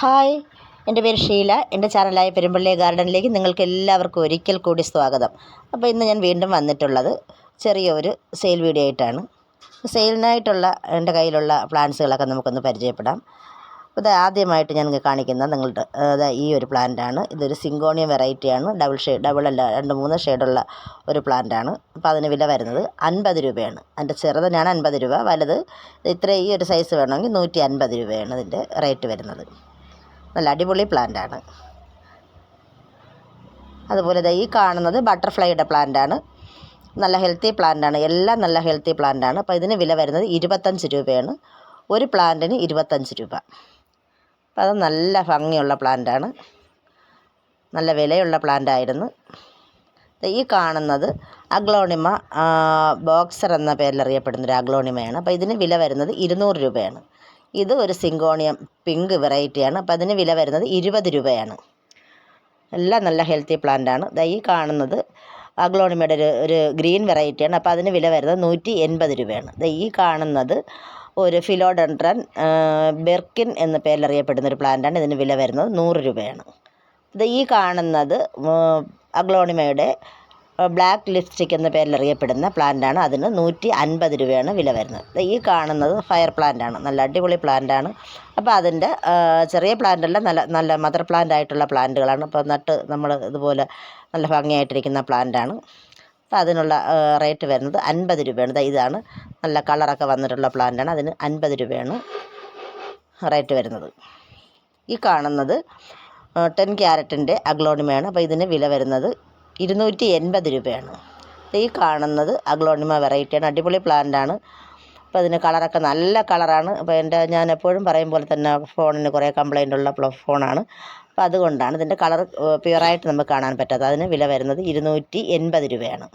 Hi. എന്റെ പേര് ഷീല. എന്റെ ചാനലായ പെരുമ്പള്ളി ഗാർഡനിലേക്ക് നിങ്ങൾക്ക് എല്ലാവർക്കും ഒരിക്കൽ കൂടി സ്വാഗതം. അപ്പോൾ ഇന്ന് ഞാൻ വീണ്ടും വന്നിട്ടുള്ളത് ചെറിയൊരു സെയിൽ വീഡിയോ ആയിട്ടാണ്. സെയിലിനായിട്ടുള്ള എന്റെ കയ്യിലുള്ള പ്ലാന്റ്സുകളൊക്കെ നമുക്കൊന്ന് പരിചയപ്പെടാം. ഇത് ആദ്യമായിട്ട് ഞാൻ കാണിക്കുന്നത് നിങ്ങളുടെ ഈ ഒരു പ്ലാന്റാണ്. ഇതൊരു സിങ്കോണിയം വെറൈറ്റിയാണ് ഡബിൾ ഷെയ്ഡ് ഡബിൾ അല്ല രണ്ട് മൂന്ന് ഷെയ്ഡുള്ള ഒരു പ്ലാന്റാണ്. അപ്പോൾ അതിന് വില വരുന്നത് അൻപത് രൂപയാണ്. അതിന്റെ ഞാൻ അൻപത് രൂപ വലുത് ഇത്ര ഈ ഒരു സൈസ് വേണമെങ്കിൽ നൂറ്റി അൻപത് രൂപയാണ് ഇതിന്റെ റേറ്റ് വരുന്നത്. നല്ല അടിപൊളി പ്ലാന്റാണ് അതുപോലെ ദാ ഈ കാണുന്നത് ബട്ടർഫ്ലൈയുടെ പ്ലാന്റാണ് നല്ല ഹെൽത്തി പ്ലാന്റാണ് എല്ലാം നല്ല ഹെൽത്തി പ്ലാന്റാണ് അപ്പോൾ ഇതിന് വില വരുന്നത് ഇരുപത്തഞ്ച് രൂപയാണ്. ഒരു പ്ലാന്റിന് ഇരുപത്തഞ്ച് രൂപ. അപ്പോൾ അത് നല്ല ഭംഗിയുള്ള പ്ലാന്റാണ് നല്ല വിലയുള്ള പ്ലാന്റായിരുന്നു ഈ കാണുന്നത് അഗ്ലോണിമ ബോക്സർ എന്ന പേരിൽ അറിയപ്പെടുന്ന ഒരു അഗ്ലോണിമയാണ്. അപ്പോൾ ഇതിന് വില വരുന്നത് ഇരുന്നൂറ് രൂപയാണ്. ഇത് ഒരു സിങ്കോണിയം പിങ്ക് വെറൈറ്റിയാണ്. അപ്പോൾ അതിന് വില വരുന്നത് ഇരുപത് രൂപയാണ്. എല്ലാം നല്ല ഹെൽത്തി പ്ലാന്റ് ആണ്. ദാ ഈ കാണുന്നത് അഗ്ലോണിമയുടെ ഒരു ഒരു ഗ്രീൻ വെറൈറ്റിയാണ്. അപ്പോൾ അതിന് വില വരുന്നത് നൂറ്റി എൺപത് രൂപയാണ്. ദാ ഈ കാണുന്നത് ഒരു ഫിലോഡൻട്രൻ ബെർക്കിൻ എന്ന പേരിൽ അറിയപ്പെടുന്ന ഒരു പ്ലാന്റാണ് ഇതിന് വില വരുന്നത് നൂറ് രൂപയാണ്. ഇത് ഈ കാണുന്നത് അഗ്ലോണിമയുടെ ബ്ലാക്ക് ലിപ്സ്റ്റിക് എന്ന പേരിൽ അറിയപ്പെടുന്ന പ്ലാന്റാണ് അതിന് നൂറ്റി അൻപത് രൂപയാണ് വില വരുന്നത്. ഈ കാണുന്നത് ഫയർ പ്ലാന്റാണ് നല്ല അടിപൊളി പ്ലാന്റാണ് അപ്പോൾ അതിന്റെ ചെറിയ പ്ലാന്റല്ല നല്ല നല്ല മദർ പ്ലാന്റ് ആയിട്ടുള്ള പ്ലാന്റുകളാണ് ഇപ്പോൾ നട്ട് നമ്മൾ ഇതുപോലെ നല്ല ഭംഗിയായിട്ടിരിക്കുന്ന പ്ലാന്റാണ് അപ്പോൾ അതിനുള്ള റേറ്റ് വരുന്നത് അൻപത് രൂപയാണ്. ഇതാണ് നല്ല കളറൊക്കെ വന്നിട്ടുള്ള പ്ലാന്റാണ് അതിന് അൻപത് രൂപയാണ് റേറ്റ് വരുന്നത്. ഈ കാണുന്നത് ടെൻ ക്യാരറ്റിന്റെ അഗ്ലോണിമയാണ്. അപ്പോൾ ഇതിന് വില വരുന്നത് ഇരുന്നൂറ്റി എൺപത് രൂപയാണ് ഈ കാണുന്നത് അഗ്ലോണിമ വെറൈറ്റിയാണ്. അടിപൊളി പ്ലാന്റാണ്. അപ്പോൾ അതിന് കളറൊക്കെ നല്ല കളറാണ്. അപ്പോൾ എന്റെ ഞാൻ എപ്പോഴും പറയും പോലെ തന്നെ ഫോണിന് കുറേ കംപ്ലൈന്റ് ഉള്ള ഫോണാണ്. അപ്പോൾ അതുകൊണ്ടാണ് ഇതിന്റെ കളർ പ്യുവറായിട്ട് നമുക്ക് കാണാൻ പറ്റാത്തത്. അതിന് വില വരുന്നത് ഇരുന്നൂറ്റി എൺപത് രൂപയാണ്.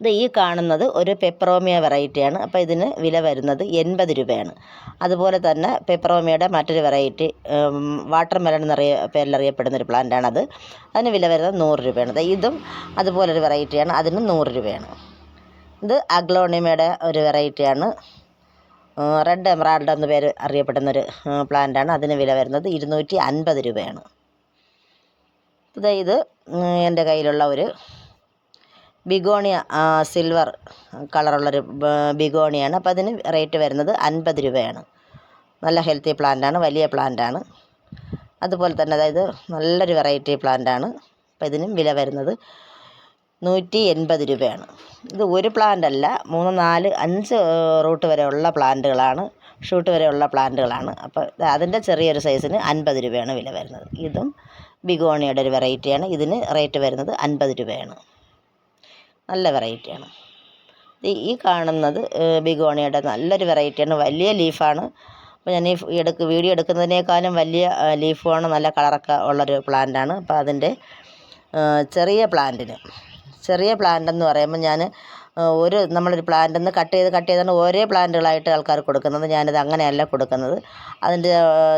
ഇത് ഈ കാണുന്നത് ഒരു പെപ്പറോമിയ വെറൈറ്റിയാണ്. അപ്പോൾ ഇതിന് വില വരുന്നത് എൺപത് രൂപയാണ്. അതുപോലെ തന്നെ പെപ്പറോമിയയുടെ മറ്റൊരു വെറൈറ്റി വാട്ടർ മെലൺ എന്നറിയ ഒരു പ്ലാന്റാണത്. അതിന് വില വരുന്നത് നൂറ് രൂപയാണ്. ഇതും ഇതും അതുപോലൊരു വെറൈറ്റിയാണ്. അതിന് നൂറ് രൂപയാണ്. ഇത് അഗ്ലോണിമയുടെ ഒരു വെറൈറ്റിയാണ്. റെഡ് എമറാൾഡ് എന്ന പേര് അറിയപ്പെടുന്ന അറിയപ്പെടുന്നൊരു പ്ലാന്റാണ്. അതിന് വില വരുന്നത് ഇരുന്നൂറ്റി അൻപത് രൂപയാണ്. ഇത് എന്റെ കയ്യിലുള്ള ഒരു ബിഗോണിയ സിൽവർ കളറുള്ളൊരു ബിഗോണിയാണ്. അപ്പോൾ അതിന് റേറ്റ് വരുന്നത് അൻപത് രൂപയാണ്. നല്ല ഹെൽത്തി പ്ലാന്റാണ് വലിയ പ്ലാന്റാണ്. അതുപോലെ തന്നെ അതായത് നല്ലൊരു വെറൈറ്റി പ്ലാന്റാണ്. അപ്പോൾ ഇതിനും വില വരുന്നത് നൂറ്റി എൺപത് രൂപയാണ്. ഇത് ഒരു പ്ലാന്റ് അല്ല മൂന്ന് നാല് അഞ്ച് റൂട്ട് വരെയുള്ള പ്ലാന്റുകളാണ് ഷൂട്ട് വരെയുള്ള പ്ലാന്റുകളാണ്. അപ്പോൾ അതിന്റെ ചെറിയൊരു സൈസിന് അൻപത് രൂപയാണ് വില വരുന്നത്. ഇതും ബിഗോണിയുടെ ഒരു വെറൈറ്റിയാണ്. ഇതിന് റേറ്റ് വരുന്നത് അൻപത് രൂപയാണ്. നല്ല വെറൈറ്റിയാണ്. ഈ കാണുന്നത് ബിഗോണിയുടെ നല്ലൊരു വെറൈറ്റിയാണ്. വലിയ ലീഫാണ്. അപ്പോൾ ഞാൻ ഈ എടുക്ക് വീഡിയോ എടുക്കുന്നതിനേക്കാളും വലിയ ലീഫുമാണ്. നല്ല കളറൊക്കെ ഉള്ളൊരു പ്ലാന്റാണ്. അപ്പോൾ അതിന്റെ ചെറിയ പ്ലാന്റിന് ചെറിയ പ്ലാന്റ് എന്ന് പറയുമ്പോൾ ഞാൻ ഒരു നമ്മളൊരു പ്ലാന്റിൽ നിന്ന് കട്ട് ചെയ്ത് കട്ട് ചെയ്താണ് ഓരോ പ്ലാന്റുകളായിട്ട് ആൾക്കാർ കൊടുക്കുന്നത്. ഞാനിത് അങ്ങനെയല്ല കൊടുക്കുന്നത്. അതിന്റെ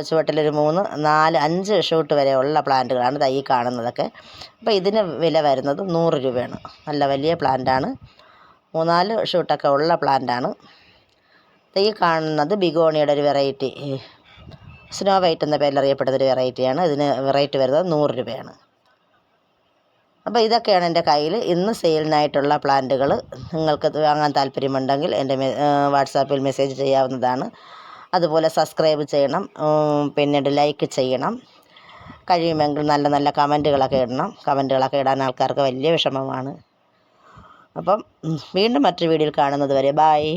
ചുവട്ടിലൊരു മൂന്ന് നാല് അഞ്ച് ഷൂട്ട് വരെ ഉള്ള പ്ലാന്റുകളാണ് തൈ കാണുന്നതൊക്കെ. അപ്പോൾ ഇതിന് വില വരുന്നത് നൂറ് രൂപയാണ്. നല്ല വലിയ പ്ലാന്റാണ് മൂന്നാൽ ഷൂട്ടൊക്കെ ഉള്ള പ്ലാന്റാണ് ഈ കാണുന്നത് ബിഗോണിയുടെ ഒരു വെറൈറ്റി സ്നോ വൈറ്റ് എന്ന പേരിൽ അറിയപ്പെടുന്ന ഒരു വെറൈറ്റിയാണ് ഇതിന് റേറ്റ് വരുന്നത് നൂറ് രൂപയാണ്. അപ്പോൾ ഇതൊക്കെയാണ് എന്റെ കയ്യിൽ. ഇന്ന് സെയിലിനായിട്ടുള്ള പ്ലാന്റുകൾ. നിങ്ങൾക്ക് വാങ്ങാൻ താല്പര്യമുണ്ടെങ്കിൽ എന്റെ വാട്സാപ്പിൽ മെസ്സേജ് ചെയ്യാവുന്നതാണ്. അതുപോലെ സബ്സ്ക്രൈബ് ചെയ്യണം. പിന്നീട് ലൈക്ക് ചെയ്യണം. കഴിയുമെങ്കിൽ നല്ല നല്ല കമന്റുകളൊക്കെ ഇടണം. കമന്റുകളൊക്കെ ഇടാൻ ആൾക്കാർക്ക് വലിയ വിഷമമാണ്. അപ്പം വീണ്ടും മറ്റൊരു വീഡിയോയിൽ കാണുന്നത് വരെ. ബായ്